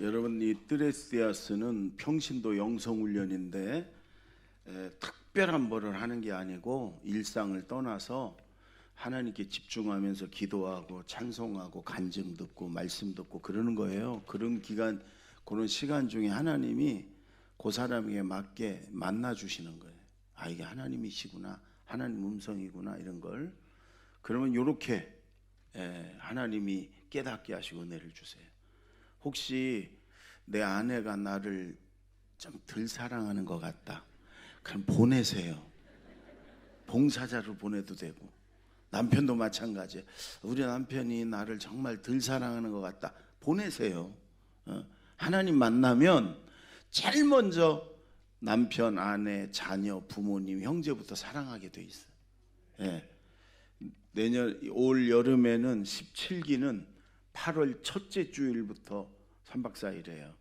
여러분 이 뜨레스디아스는 평신도 영성 훈련인데 에, 특별한 벌을 하는 게 아니고 일상을 떠나서 하나님께 집중하면서 기도하고 찬송하고 간증 듣고 말씀 듣고 그러는 거예요. 그런 기간 그런 시간 중에 하나님이 그 사람에게 맞게 만나 주시는 거예요. 아 이게 하나님이시구나. 하나님 음성이구나 이런 걸. 그러면 요렇게 에, 하나님이 깨닫게 하시고 은혜를 주세요. 혹시 내 아내가 나를 좀 덜 사랑하는 것 같다. 그럼 보내세요. 봉사자로 보내도 되고 남편도 마찬가지. 우리 남편이 나를 정말 덜 사랑하는 것 같다. 보내세요. 어, 하나님 만나면 제일 먼저 남편, 아내, 자녀, 부모님, 형제부터 사랑하게 돼 있어요. 예. 내년 올 여름에는 17기는 8월 첫째 주일부터 3박 4일이에요.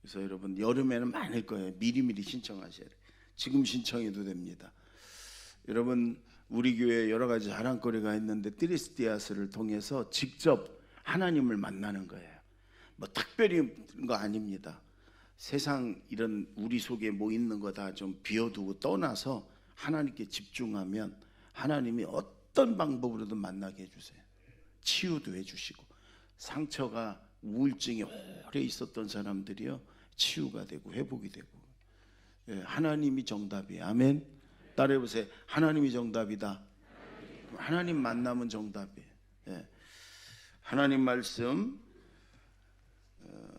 그래서 여러분 여름에는 많을 거예요. 미리미리 신청하셔야 돼요. 지금 신청해도 됩니다. 여러분 우리 교회에 여러 가지 자랑거리가 있는데 트리스티아스를 통해서 직접 하나님을 만나는 거예요. 뭐 특별히 거 아닙니다. 세상 이런 우리 속에 뭐 있는 거 다 좀 비워두고 떠나서 하나님께 집중하면 하나님이 어떤 방법으로든 만나게 해주세요. 치유도 해주시고 상처가 우울증이 오래 있었던 사람들이요 치유가 되고 회복이 되고 예, 하나님이 정답이에요. 아멘. 따라해 보세요. 하나님이 정답이다. 하나님 만나면 정답이에요. 예. 하나님 말씀 어,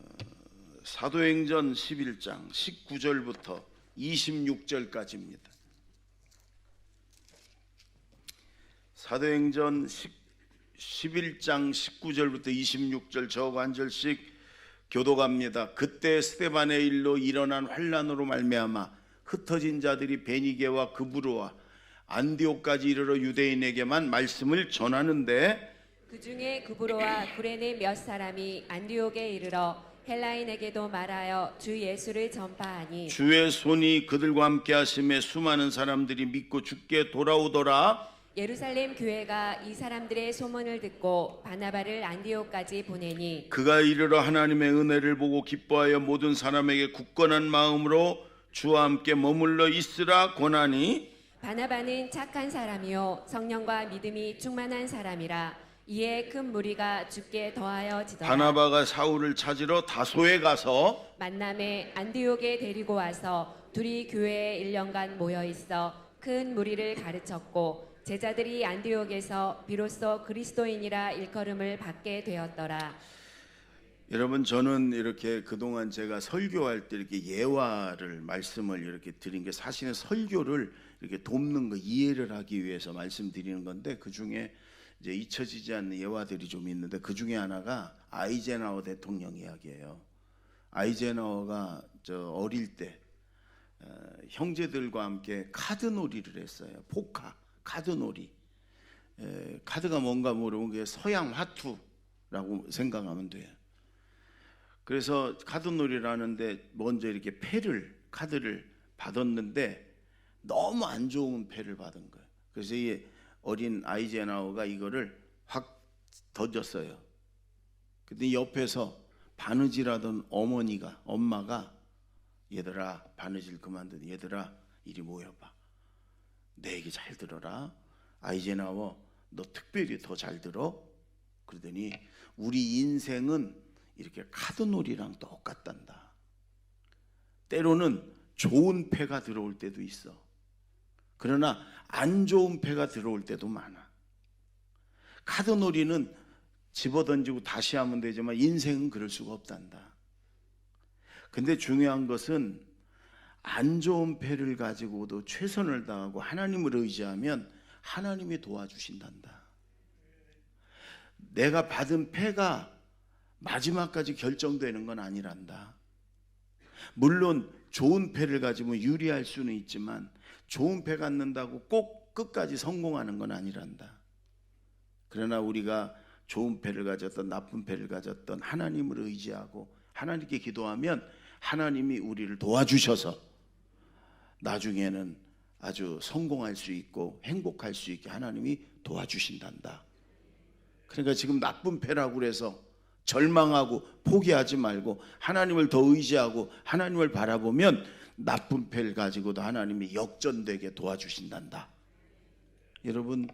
사도행전 11장 19절부터 26절까지입니다. 사도행전 10, 11장 19절부터 26절 저거 한 절씩 교도갑니다. 그때 스테반의 일로 일어난 환란으로 말미암아 흩어진 자들이 베니게와 그부로와 안디옥까지 이르러 유대인에게만 말씀을 전하는데 그 중에 구브로와 구레네 몇 사람이 안디옥에 이르러 헬라인에게도 말하여 주 예수를 전파하니 주의 손이 그들과 함께 하심에 수많은 사람들이 믿고 죽게 돌아오더라. 예루살렘 교회가 이 사람들의 소문을 듣고 바나바를 안디옥까지 보내니 그가 이르러 하나님의 은혜를 보고 기뻐하여 모든 사람에게 굳건한 마음으로 주와 함께 머물러 있으라 권하니 바나바는 착한 사람이요 성령과 믿음이 충만한 사람이라 이에 큰 무리가 죽게 더하여지더라. 바나바가 사울을 찾으러 다소에 가서 만남에 안디옥에 데리고 와서 둘이 교회에 1년간 모여 있어 큰 무리를 가르쳤고 제자들이 안디옥에서 비로소 그리스도인이라 일컬음을 받게 되었더라. 여러분 저는 이렇게 그동안 제가 설교할 때 이렇게 예화를 말씀을 이렇게 드린 게 사실은 설교를 이렇게 돕는 거 이해를 하기 위해서 말씀드리는 건데 그 중에 이제 잊혀지지 않는 예화들이 좀 있는데 그 중에 하나가 아이젠하워 대통령 이야기예요. 아이젠하워가 저 어릴 때 어, 형제들과 함께 카드놀이를 했어요. 포카, 카드놀이. 에, 카드가 뭔가 모르면 그게 서양 화투라고 생각하면 돼요. 그래서 카드놀이를 하는데 먼저 이렇게 패를 카드를 받았는데 너무 안 좋은 패를 받은 거예요. 그래서 이 어린 아이제나우가 이거를 확 던졌어요. 근데 옆에서 바느질하던 어머니가 엄마가 얘들아 바느질 그만둔 얘들아 이리 모여봐. 내 얘기 잘 들어라. 아이제나워 너 특별히 더 잘 들어. 그러더니 우리 인생은 이렇게 카드놀이랑 똑같단다. 때로는 좋은 패가 들어올 때도 있어. 그러나 안 좋은 패가 들어올 때도 많아. 카드놀이는 집어던지고 다시 하면 되지만 인생은 그럴 수가 없단다. 근데 중요한 것은 안 좋은 패를 가지고도 최선을 다하고 하나님을 의지하면 하나님이 도와주신단다. 내가 받은 패가 마지막까지 결정되는 건 아니란다. 물론 좋은 패를 가지면 유리할 수는 있지만 좋은 패 갖는다고 꼭 끝까지 성공하는 건 아니란다. 그러나 우리가 좋은 패를 가졌던 나쁜 패를 가졌던 하나님을 의지하고 하나님께 기도하면 하나님이 우리를 도와주셔서 나중에는 아주 성공할 수 있고 행복할 수 있게 하나님이 도와주신단다. 그러니까 지금 나쁜 패라고 그래서 절망하고 포기하지 말고 하나님을 더 의지하고 하나님을 바라보면 나쁜 패를 가지고도 하나님이 역전되게 도와주신단다. 여러분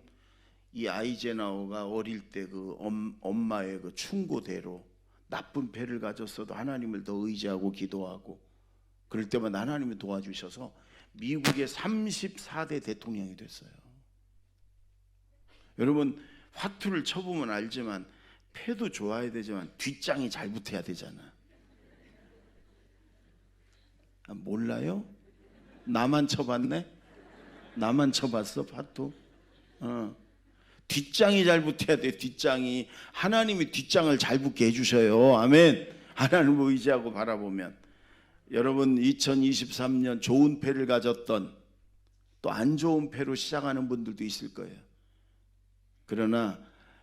이 아이제나오가 어릴 때 그 엄마의 그 충고대로 나쁜 패를 가졌어도 하나님을 더 의지하고 기도하고 그럴 때마다 하나님이 도와주셔서 미국의 34대 대통령이 됐어요. 여러분 화투를 쳐보면 알지만 패도 좋아야 되지만 뒷장이 잘 붙어야 되잖아. 아, 몰라요? 나만 쳐봤네? 나만 쳐봤어 파투? 어. 뒷장이 잘 붙어야 돼 뒷장이 하나님이 뒷장을 잘 붙게 해주셔요 아멘 하나님을 의지하고 바라보면 여러분 2023년 좋은 패를 가졌던 또 안 좋은 패로 시작하는 분들도 있을 거예요. 그러나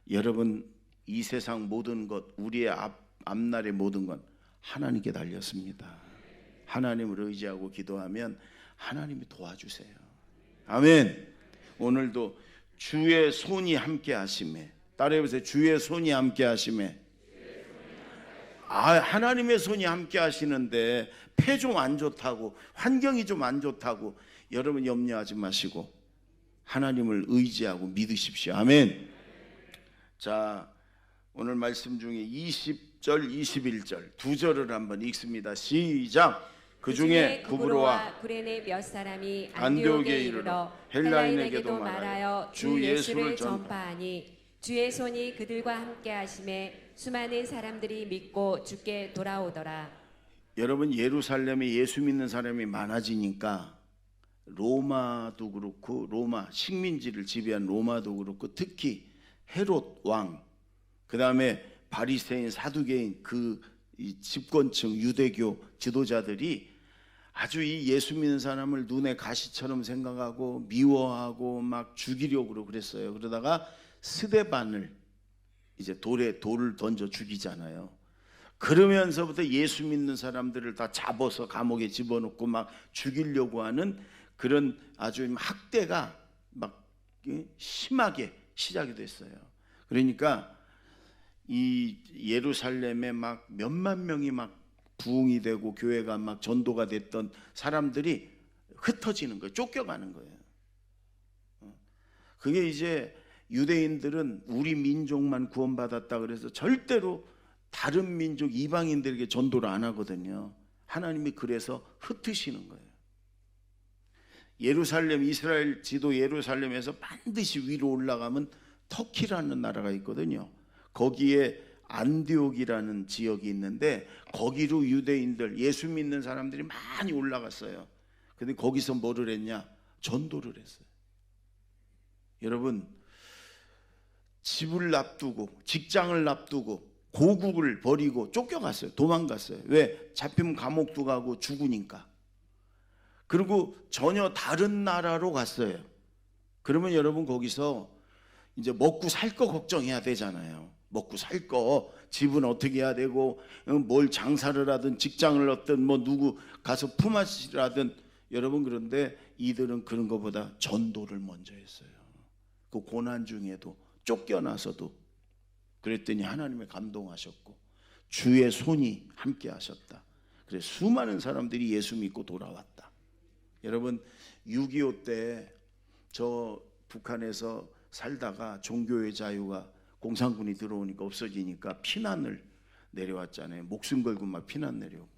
여러분 이 세상 모든 것 우리의 앞, 앞날의 모든 건 하나님께 달렸습니다. 하나님을 의지하고 기도하면 하나님이 도와주세요. 아멘. 오늘도 주의 손이 함께 하심에 따라해 보세요. 주의 손이 함께 하심에. 아 하나님의 손이 함께 하시는데 폐 좀 안 좋다고 환경이 좀 안 좋다고 여러분 염려하지 마시고 하나님을 의지하고 믿으십시오. 아멘. 자 오늘 말씀 중에 20절 21절 두 절을 한번 읽습니다. 시작. 그 중에 구브로와 구레네 몇 사람이 안디옥에 이르러 헬라인에게도 말하여 주주 예수를 예수를 전파- 전파하니 주의 손이 그들과 함께 하심에 수많은 사람들이 믿고 주께 돌아오더라. 여러분 예루살렘에 예수 믿는 사람이 많아지니까 로마도 그렇고 로마 식민지를 지배한 로마도 그렇고 특히 헤롯 왕 그다음에 바리새인 사두개인 그이 집권층 유대교 지도자들이 아주 이 예수 믿는 사람을 눈에 가시처럼 생각하고 미워하고 막 죽이려고 그랬어요. 그러다가 스데반을 이제 돌에 돌을 던져 죽이잖아요. 그러면서부터 예수 믿는 사람들을 다 잡아서 감옥에 집어넣고 막 죽이려고 하는 그런 아주 학대가 막 예, 심하게 시작이 됐어요. 그러니까 이 예루살렘에 막 몇만 명이 막 부흥이 되고 교회가 막 전도가 됐던 사람들이 흩어지는 거예요. 쫓겨가는 거예요. 어. 그게 이제 유대인들은 우리 민족만 구원받았다 그래서 절대로 다른 민족 이방인들에게 전도를 안 하거든요. 하나님이 그래서 흩으시는 거예요. 예루살렘 이스라엘 지도 예루살렘에서 반드시 위로 올라가면 터키라는 나라가 있거든요. 거기에 안디옥이라는 지역이 있는데 거기로 유대인들 예수 믿는 사람들이 많이 올라갔어요. 근데 거기서 뭐를 했냐? 전도를 했어요. 여러분 집을 납두고 직장을 납두고 고국을 버리고 쫓겨갔어요. 도망갔어요. 왜? 잡히면 감옥도 가고 죽으니까. 그리고 전혀 다른 나라로 갔어요. 그러면 여러분 거기서 이제 먹고 살 거 걱정해야 되잖아요. 먹고 살 거, 집은 어떻게 해야 되고, 어, 뭘 장사를 하든 직장을 얻든 뭐 누구 가서 품앗이를 하든 여러분 그런데 이들은 그런 것보다 전도를 먼저 했어요. 그 고난 중에도 쫓겨나서도 그랬더니 하나님의 감동하셨고 주의 손이 함께 하셨다. 그래 수많은 사람들이 예수 믿고 돌아왔다. 여러분 6.25 때 저 북한에서 살다가 종교의 자유가 공산군이 들어오니까 없어지니까 피난을 내려왔잖아요. 목숨 걸고 막 피난 내려오고.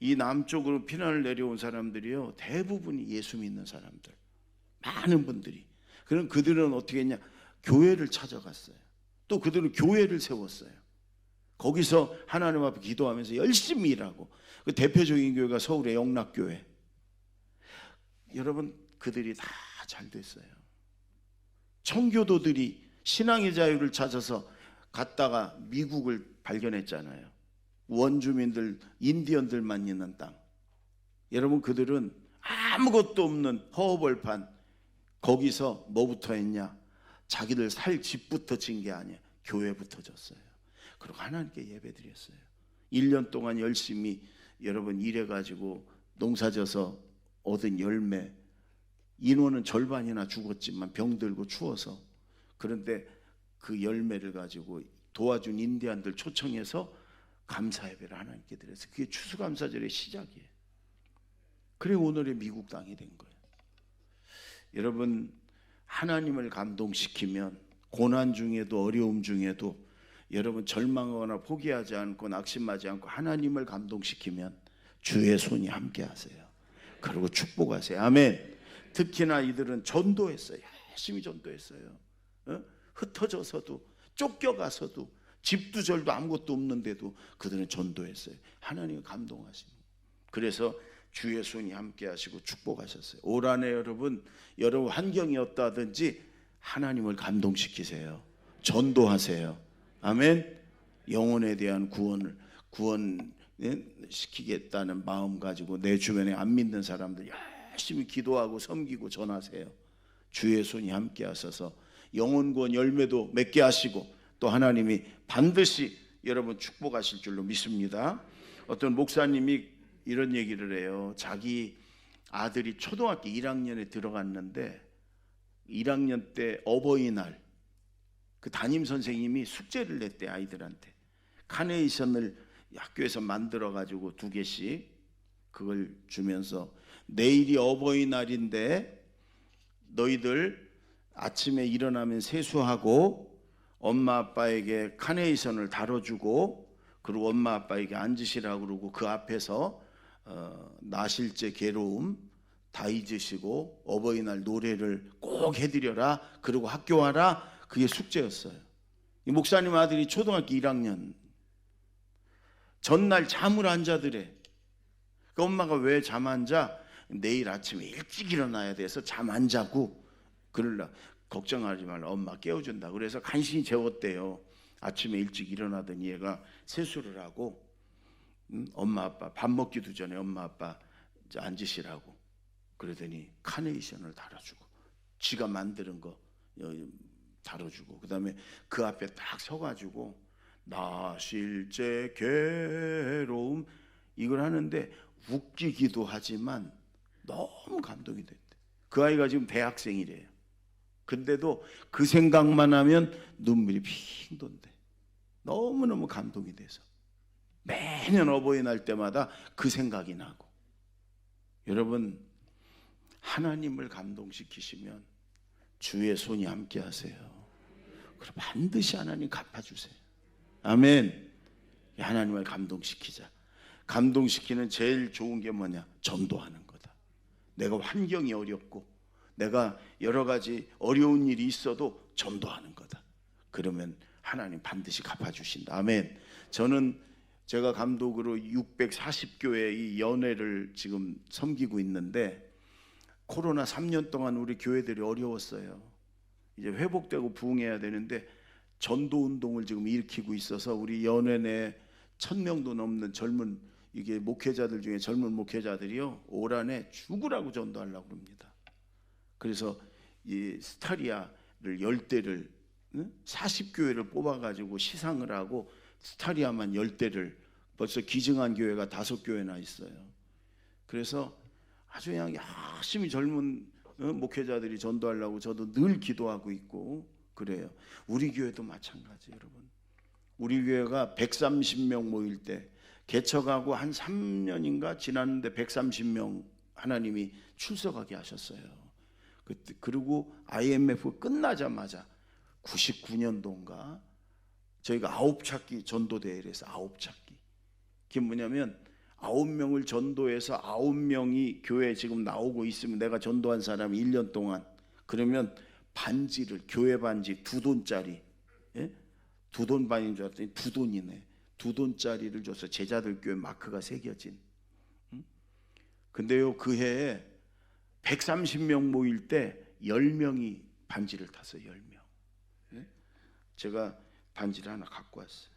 이 남쪽으로 피난을 내려온 사람들이요. 대부분이 예수 믿는 사람들. 많은 분들이. 그럼 그들은 어떻게 했냐? 교회를 찾아갔어요. 또 그들은 교회를 세웠어요. 거기서 하나님 앞에 기도하면서 열심히 일하고 그 대표적인 교회가 서울의 영락교회. 여러분 그들이 다 잘 됐어요. 청교도들이 신앙의 자유를 찾아서 갔다가 미국을 발견했잖아요. 원주민들, 인디언들만 있는 땅. 여러분 그들은 아무것도 없는 허허벌판 거기서 뭐부터 했냐? 자기들 살 집부터 진 게 아니야. 교회부터 졌어요. 그리고 하나님께 예배 드렸어요. 1년 동안 열심히 여러분 일해가지고 농사져서 얻은 열매 인원은 절반이나 죽었지만 병들고 추워서 그런데 그 열매를 가지고 도와준 인디안들 초청해서 감사 예배를 하나님께 드렸어요. 그게 추수감사절의 시작이에요. 그래 오늘의 미국 땅이 된 거예요. 여러분 하나님을 감동시키면 고난 중에도 어려움 중에도 여러분 절망하거나 포기하지 않고 낙심하지 않고 하나님을 감동시키면 주의 손이 함께 하세요. 그리고 축복하세요. 아멘. 특히나 이들은 전도했어요. 열심히 전도했어요. 어? 흩어져서도 쫓겨가서도 집도 절도 아무것도 없는데도 그들은 전도했어요. 하나님 감동하시고 그래서 주의 손이 함께 하시고 축복하셨어요. 올 한해 여러분 여러분 환경이 어떠하든지 하나님을 감동시키세요. 전도하세요. 아멘. 영혼에 대한 구원을 구원 시키겠다는 마음 가지고 내 주변에 안 믿는 사람들 열심히 기도하고 섬기고 전하세요. 주의 손이 함께 하셔서 영혼 구원 열매도 맺게 하시고 또 하나님이 반드시 여러분 축복하실 줄로 믿습니다. 어떤 목사님이 이런 얘기를 해요. 자기 아들이 초등학교 1학년에 들어갔는데 1학년 때 어버이날 그 담임 선생님이 숙제를 냈대 아이들한테 카네이션을 학교에서 만들어 가지고 두 개씩 그걸 주면서 내일이 어버이날인데 너희들 아침에 일어나면 세수하고 엄마 아빠에게 카네이션을 다뤄주고 그리고 엄마 아빠에게 앉으시라고 그러고 그 앞에서 어, 나실제 괴로움 다 잊으시고 어버이날 노래를 꼭 해드려라 그리고 학교 와라 그게 숙제였어요. 이 목사님 아들이 초등학교 1학년 전날 잠을 안 자더래. 그 엄마가 왜 잠 안 자? 내일 아침에 일찍 일어나야 돼서 잠 안 자고 그럴라 걱정하지 말라 엄마 깨워준다. 그래서 간신히 재웠대요. 아침에 일찍 일어나더니 얘가 세수를 하고 음, 엄마 아빠 밥 먹기도 전에 엄마 아빠 앉으시라고 그러더니 카네이션을 달아주고 지가 만드는 거 어, 다뤄주고 그다음에 그 앞에 딱 서가지고 나 실제 괴로움 이걸 하는데 웃기기도 하지만 너무 감동이 됐대. 그 아이가 지금 대학생이래요. 근데도 그 생각만 하면 눈물이 핑 돈대. 너무너무 감동이 돼서 매년 어버이날 때마다 그 생각이 나고 여러분 하나님을 감동시키시면 주의 손이 함께 하세요. 그럼 반드시 하나님 갚아주세요. 아멘. 하나님을 감동시키자. 감동시키는 제일 좋은 게 뭐냐? 전도하는 거다. 내가 환경이 어렵고 내가 여러 가지 어려운 일이 있어도 전도하는 거다. 그러면 하나님 반드시 갚아주신다. 아멘. 저는 제가 감독으로 640교회 이 연회를 지금 섬기고 있는데 코로나 3년 동안 우리 교회들이 어려웠어요. 이제 회복되고 부흥해야 되는데 전도 운동을 지금 일으키고 있어서 우리 연회 내천 명도 넘는 젊은 이게 목회자들 중에 젊은 목회자들이요 올 한해 죽으라고 전도하려고 합니다. 그래서 이 스타리아를 열 대를 40교회를 뽑아 가지고 시상을 하고 스타리아만 열 대를 벌써 기증한 교회가 다섯 교회나 있어요. 그래서 아주 그냥 열심히 젊은 어, 목회자들이 전도하려고 저도 늘 기도하고 있고 그래요. 우리 교회도 마찬가지 여러분. 우리 교회가 130명 모일 때 개척하고 한 3년인가 지났는데 130명 하나님이 출석하게 하셨어요. 그리고 IMF 끝나자마자 99년도인가 저희가 아홉 찾기 전도 대회를 해서 아홉 찾기. 그게 뭐냐면 아홉 명을 전도해서 아홉 명이 교회에 지금 나오고 있으면 내가 전도한 사람이 1년 동안 그러면 반지를 교회 반지 두 돈짜리 예? 두돈 반인 줄 알았더니 두 돈이네. 두 돈짜리를 줘서 제자들 교회 마크가 새겨진. 응? 근데요 그 해에 130명 모일 때 10명이 반지를 탔어요. 10명. 예? 제가 반지를 하나 갖고 왔어요.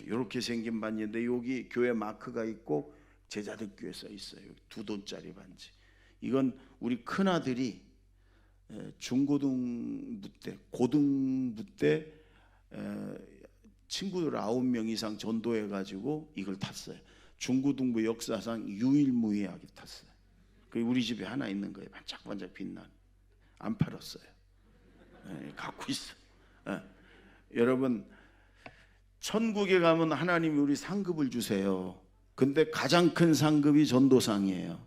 이렇게 생긴 반지인데 여기 교회 마크가 있고 제자들 교회 써 있어요. 두 돈짜리 반지. 이건 우리 큰 아들이 중고등부 때, 고등부 때 에, 친구들 아홉 명 이상 전도해 가지고 이걸 탔어요. 중고등부 역사상 유일무이하게 탔어요. 그 우리 집에 하나 있는 거예요. 반짝반짝 빛난. 안 팔았어요. 예, 갖고 있어. 예. 여러분 천국에 가면 하나님이 우리 상급을 주세요. 근데 가장 큰 상급이 전도상이에요.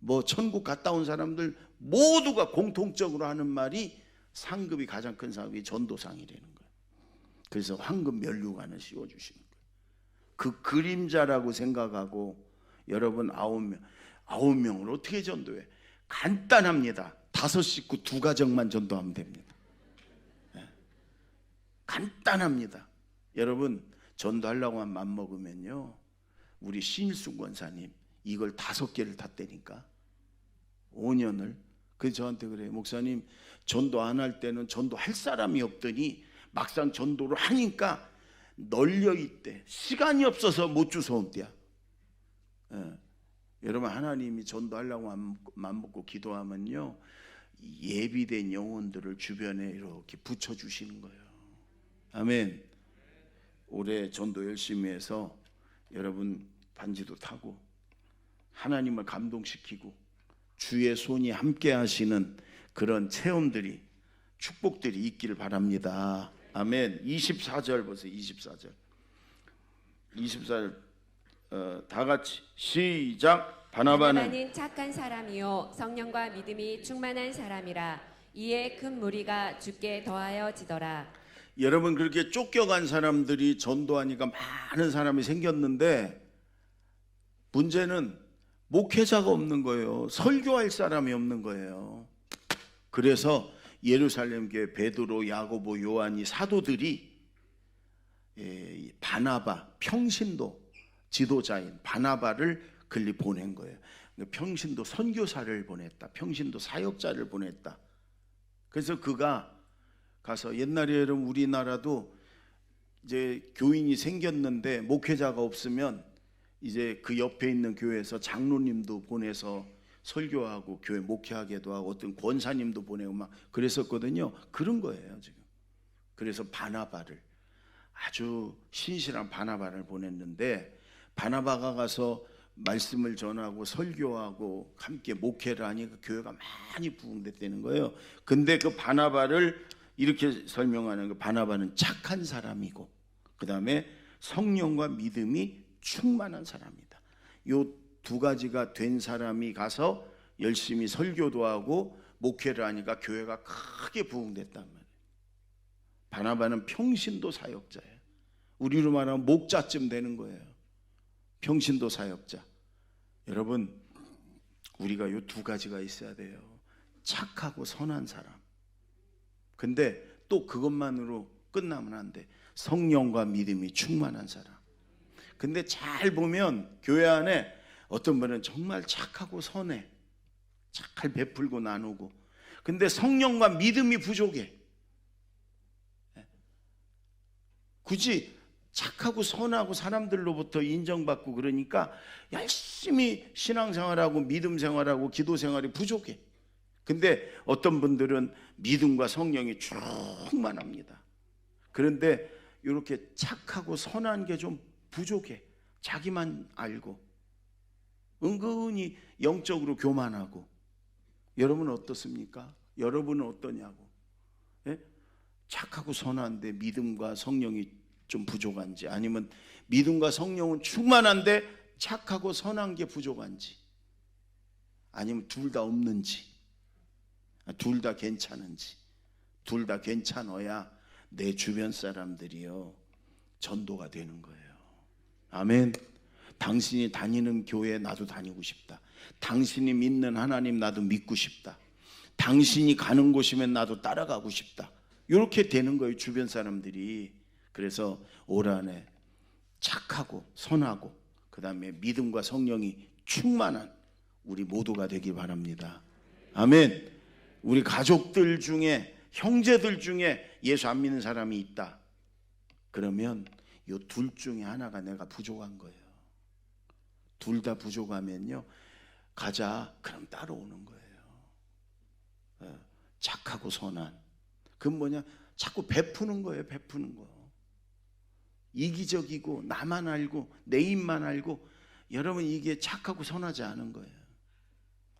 뭐 천국 갔다 온 사람들 모두가 공통적으로 하는 말이 상급이 가장 큰 상급이 전도상이라는 거예요. 그래서 황금 면류관을 씌워 주시는 거예요. 그 그림자라고 생각하고 여러분 아홉 명 아홉 명을 어떻게 전도해? 간단합니다. 다섯 식구 두 가정만 전도하면 됩니다. 예. 간단합니다. 여러분 전도하려고만 맘 먹으면요. 우리 신일순 권사님 이걸 다섯 개를 탔다니까 5년을 그 저한테 그래요 목사님 전도 안 할 때는 전도할 사람이 없더니 막상 전도를 하니까 널려 있대 시간이 없어서 못 주워온대야 예. 여러분 하나님이 전도하려고 맘 먹고 기도하면요 예비된 영혼들을 주변에 이렇게 붙여 주시는 거예요 아멘 올해 전도 열심히 해서 여러분 반지도 타고 하나님을 감동시키고 주의 손이 함께 하시는 그런 체험들이 축복들이 있기를 바랍니다. 아멘. 24절 보세요. 24절. 24절 어, 다 같이 시작. 바나바는 착한 사람이요 성령과 믿음이 충만한 사람이라 이에 큰 무리가 주께 더하여 지더라. 여러분 그렇게 쫓겨간 사람들이 전도하니까 많은 사람이 생겼는데 문제는 목회자가 없는 거예요. 설교할 사람이 없는 거예요. 그래서 예루살렘 교회 베드로, 야고보, 요한이 사도들이 예, 바나바, 평신도 지도자인 바나바를 글리 보낸 거예요. 평신도 선교사를 보냈다. 평신도 사역자를 보냈다. 그래서 그가 가서 옛날에 여러분 우리나라도 이제 교인이 생겼는데 목회자가 없으면 이제 그 옆에 있는 교회에서 장로님도 보내서 설교하고 교회 목회하게도 하고 어떤 권사님도 보내고 막 그랬었거든요. 그런 거예요 지금. 그래서 바나바를 아주 신실한 바나바를 보냈는데 바나바가 가서 말씀을 전하고 설교하고 함께 목회를 하니까 교회가 많이 부흥됐다는 거예요. 근데 그 바나바를 이렇게 설명하는 거 바나바는 착한 사람이고 그 다음에 성령과 믿음이 충만한 사람이다. 요 두 가지가 된 사람이 가서 열심히 설교도 하고 목회를 하니까 교회가 크게 부흥됐단 말이에요. 바나바는 평신도 사역자예요. 우리로 말하면 목자쯤 되는 거예요. 평신도 사역자. 여러분 우리가 요 두 가지가 있어야 돼요. 착하고 선한 사람. 근데 또 그것만으로 끝나면 안 돼. 성령과 믿음이 충만한 사람. 근데 잘 보면 교회 안에 어떤 분은 정말 착하고 선해. 잘 베풀고 나누고. 근데 성령과 믿음이 부족해. 굳이 착하고 선하고 사람들로부터 인정받고 그러니까 열심히 신앙생활하고 믿음 생활하고 기도 생활이 부족해. 근데 어떤 분들은 믿음과 성령이 충만합니다. 그런데 이렇게 착하고 선한 게 좀 부족해. 자기만 알고 은근히 영적으로 교만하고 여러분은 어떻습니까? 여러분은 어떠냐고? 예? 착하고 선한데 믿음과 성령이 좀 부족한지 아니면 믿음과 성령은 충만한데 착하고 선한 게 부족한지 아니면 둘 다 없는지 둘 다 괜찮은지 둘 다 괜찮아야 내 주변 사람들이요 전도가 되는 거예요. 아멘. 당신이 다니는 교회 나도 다니고 싶다. 당신이 믿는 하나님 나도 믿고 싶다. 당신이 가는 곳이면 나도 따라가고 싶다. 이렇게 되는 거예요, 주변 사람들이. 그래서 올 한해 착하고 선하고 그다음에 믿음과 성령이 충만한 우리 모두가 되길 바랍니다. 아멘. 우리 가족들 중에 형제들 중에 예수 안 믿는 사람이 있다. 그러면 요 둘 중에 하나가 내가 부족한 거예요. 둘 다 부족하면요. 가자. 그럼 따라오는 거예요. 어, 착하고 선한. 그건 뭐냐? 자꾸 베푸는 거예요. 베푸는 거. 이기적이고 나만 알고 내 입만 알고 여러분 이게 착하고 선하지 않은 거예요.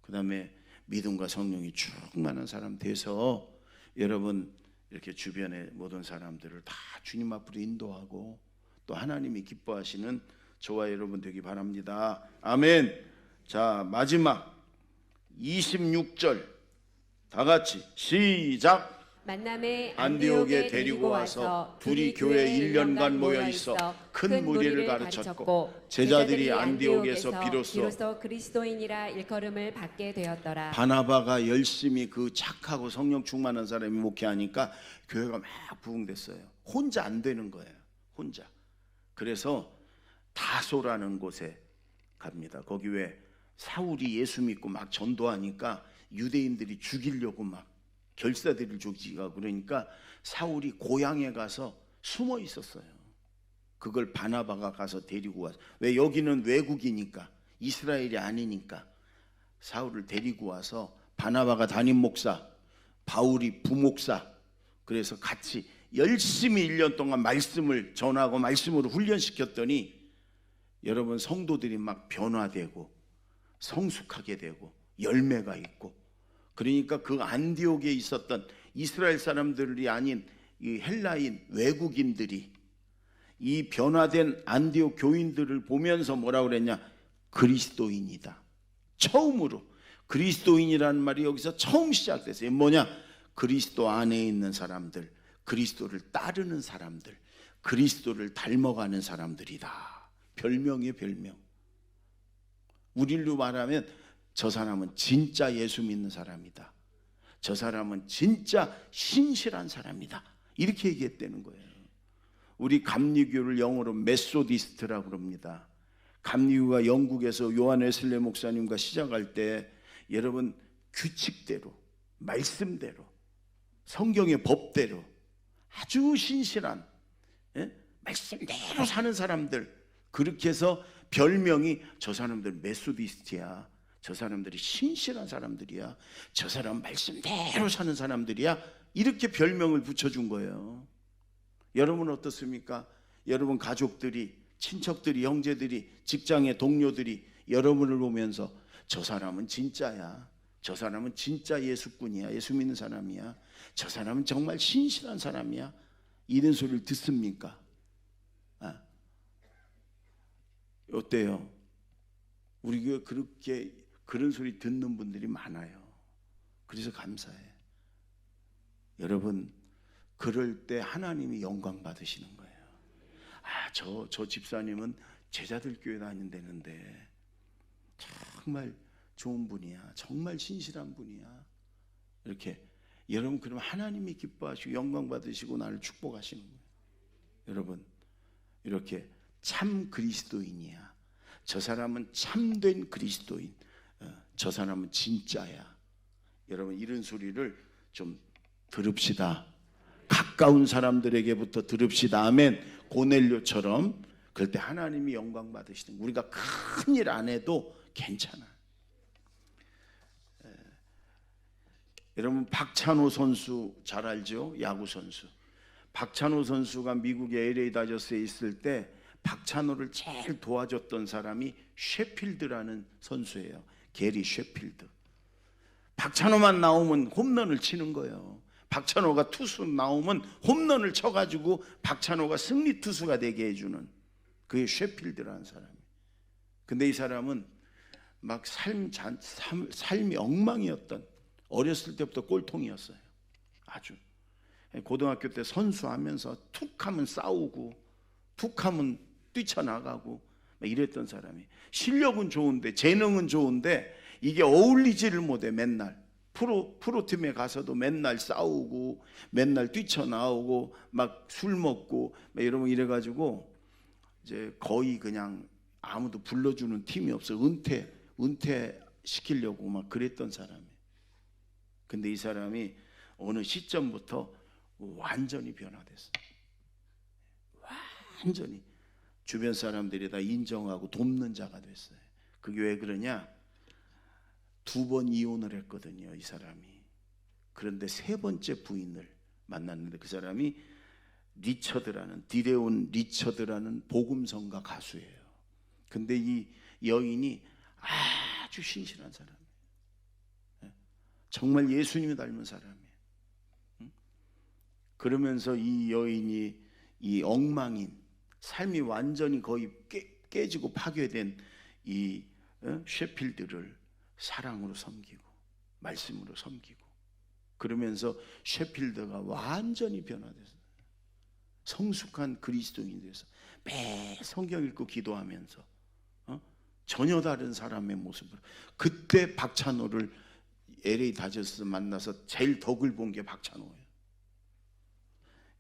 그다음에 믿음과 성령이 충만한 사람 돼서 여러분 이렇게 주변의 모든 사람들을 다 주님 앞으로 인도하고 또 하나님이 기뻐하시는 저와 여러분 되기 바랍니다. 아멘. 자, 마지막 26절 다 같이 시작. 만남에 안디옥에 데리고 와서 둘이 교회 1년간 모여 있어 큰 무리를 가르쳤고 제자들이 안디옥에서 비로소 그리스도인이라 일컬음을 받게 되었더라. 바나바가 열심히 그 착하고 성령 충만한 사람이 목회하니까 교회가 막 부흥됐어요. 혼자 안 되는 거예요. 혼자. 그래서 다소라는 곳에 갑니다. 거기 왜 사울이 예수 믿고 막 전도하니까 유대인들이 죽이려고 막 결사들을 죽이가 그러니까 사울이 고향에 가서 숨어 있었어요. 그걸 바나바가 가서 데리고 와서 왜 여기는 외국이니까 이스라엘이 아니니까 사울을 데리고 와서 바나바가 담임 목사, 바울이 부목사 그래서 같이 열심히 1년 동안 말씀을 전하고 말씀으로 훈련시켰더니 여러분 성도들이 막 변화되고 성숙하게 되고 열매가 있고 그러니까 그 안디옥에 있었던 이스라엘 사람들이 아닌 이 헬라인 외국인들이 이 변화된 안디옥 교인들을 보면서 뭐라 그랬냐? 그리스도인이다. 처음으로 그리스도인이라는 말이 여기서 처음 시작됐어요. 뭐냐? 그리스도 안에 있는 사람들 그리스도를 따르는 사람들 그리스도를 닮아가는 사람들이다. 별명이에요 별명. 우리로 말하면 저 사람은 진짜 예수 믿는 사람이다. 저 사람은 진짜 신실한 사람이다. 이렇게 얘기했다는 거예요. 우리 감리교를 영어로 메소디스트라고 그럽니다. 감리교가 영국에서 요한 웨슬레 목사님과 시작할 때 여러분 규칙대로 말씀대로 성경의 법대로 아주 신실한 예? 말씀대로 사는 사람들 그렇게 해서 별명이 저 사람들 메소디스트야. 저 사람들이 신실한 사람들이야. 저 사람 말씀대로 사는 사람들이야. 이렇게 별명을 붙여준 거예요. 여러분 어떻습니까? 여러분 가족들이, 친척들이, 형제들이, 직장의 동료들이 여러분을 보면서 저 사람은 진짜야. 저 사람은 진짜 예수꾼이야. 예수 믿는 사람이야. 저 사람은 정말 신실한 사람이야. 이런 소리를 듣습니까? 아. 어때요? 우리 교회 그렇게 그런 소리 듣는 분들이 많아요. 그래서 감사해. 여러분, 그럴 때 하나님이 영광 받으시는 거예요. 아, 저, 저 집사님은 제자들 교회 다닌다는데 정말 좋은 분이야. 정말 신실한 분이야. 이렇게 여러분 그럼 하나님이 기뻐하시고 영광 받으시고 나를 축복하시는 거예요. 여러분 이렇게 참 그리스도인이야. 저 사람은 참된 그리스도인. 어, 저 사람은 진짜야. 여러분 이런 소리를 좀 들읍시다. 가까운 사람들에게부터 들읍시다. 아멘. 고넬료처럼 그럴 때 하나님이 영광 받으시는 우리가 큰 일 안 해도 괜찮아. 에, 여러분 박찬호 선수 잘 알죠? 야구 선수. 박찬호 선수가 미국의 LA 다저스에 있을 때 박찬호를 제일 도와줬던 사람이 셰필드라는 선수예요. 게리 셰필드. 박찬호만 나오면 홈런을 치는 거예요. 박찬호가 투수 나오면 홈런을 쳐가지고 박찬호가 승리 투수가 되게 해주는 그게 셰필드라는 사람이. 근데 이 사람은 막 삶, 삶, 삶이 엉망이었던 어렸을 때부터 꼴통이었어요. 아주. 고등학교 때 선수하면서 툭 하면 싸우고 툭 하면 뛰쳐나가고 이랬던 사람이. 실력은 좋은데 재능은 좋은데 이게 어울리지를 못해 맨날. 프로 프로 팀에 가서도 맨날 싸우고 맨날 뛰쳐나오고 막 술 먹고 막 이러면 이래가지고 이제 거의 그냥 아무도 불러주는 팀이 없어. 은퇴 은퇴 시키려고 막 그랬던 사람이. 근데 이 사람이 어느 시점부터 완전히 변화됐어. 완전히 주변 사람들이 다 인정하고 돕는 자가 됐어요. 그게 왜 그러냐? 두 번 이혼을 했거든요, 이 사람이. 그런데 세 번째 부인을 만났는데 그 사람이 리처드라는 디레온 리처드라는 복음성가 가수예요. 근데 이 여인이 아주 신실한 사람이에요. 예? 정말 예수님이 닮은 사람이에요. 그러면서 이 여인이 이 엉망인 삶이 완전히 거의 깨, 깨지고 파괴된 이 어? 셰필드를 사랑으로 섬기고 말씀으로 섬기고 그러면서 셰필드가 완전히 변화됐어요. 성숙한 그리스도인이 돼서 매 성경 읽고 기도하면서 어? 전혀 다른 사람의 모습으로 그때 박찬호를 LA 다저스 만나서 제일 덕을 본 게 박찬호예요.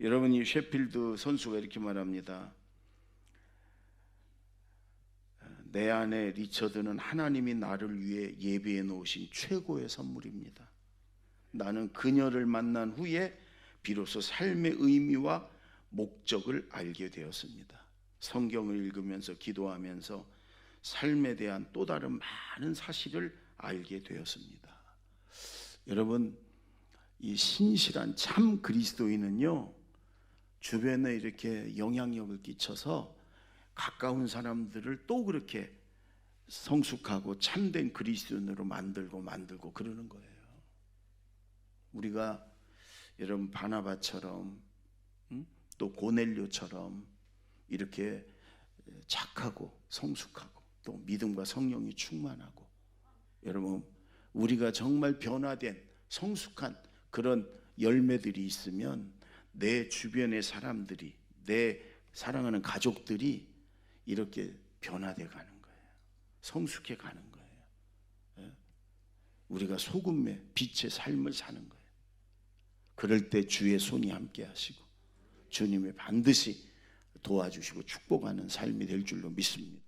여러분이 셰필드 선수가 이렇게 말합니다. 내 안에 리처드는 하나님이 나를 위해 예비해 놓으신 최고의 선물입니다. 나는 그녀를 만난 후에 비로소 삶의 의미와 목적을 알게 되었습니다. 성경을 읽으면서 기도하면서 삶에 대한 또 다른 많은 사실을 알게 되었습니다. 여러분, 이 신실한 참 그리스도인은요, 주변에 이렇게 영향력을 끼쳐서 가까운 사람들을 또 그렇게 성숙하고 참된 그리스도인으로 만들고 만들고 그러는 거예요. 우리가 여러분 바나바처럼 음? 또 고넬료처럼 이렇게 착하고 성숙하고 또 믿음과 성령이 충만하고 여러분 우리가 정말 변화된 성숙한 그런 열매들이 있으면 내 주변의 사람들이 내 사랑하는 가족들이 이렇게 변화돼 가는 거예요. 성숙해 가는 거예요. 예? 우리가 소금의 빛의 삶을 사는 거예요. 그럴 때 주의 손이 함께 하시고 주님이 반드시 도와주시고 축복하는 삶이 될 줄로 믿습니다.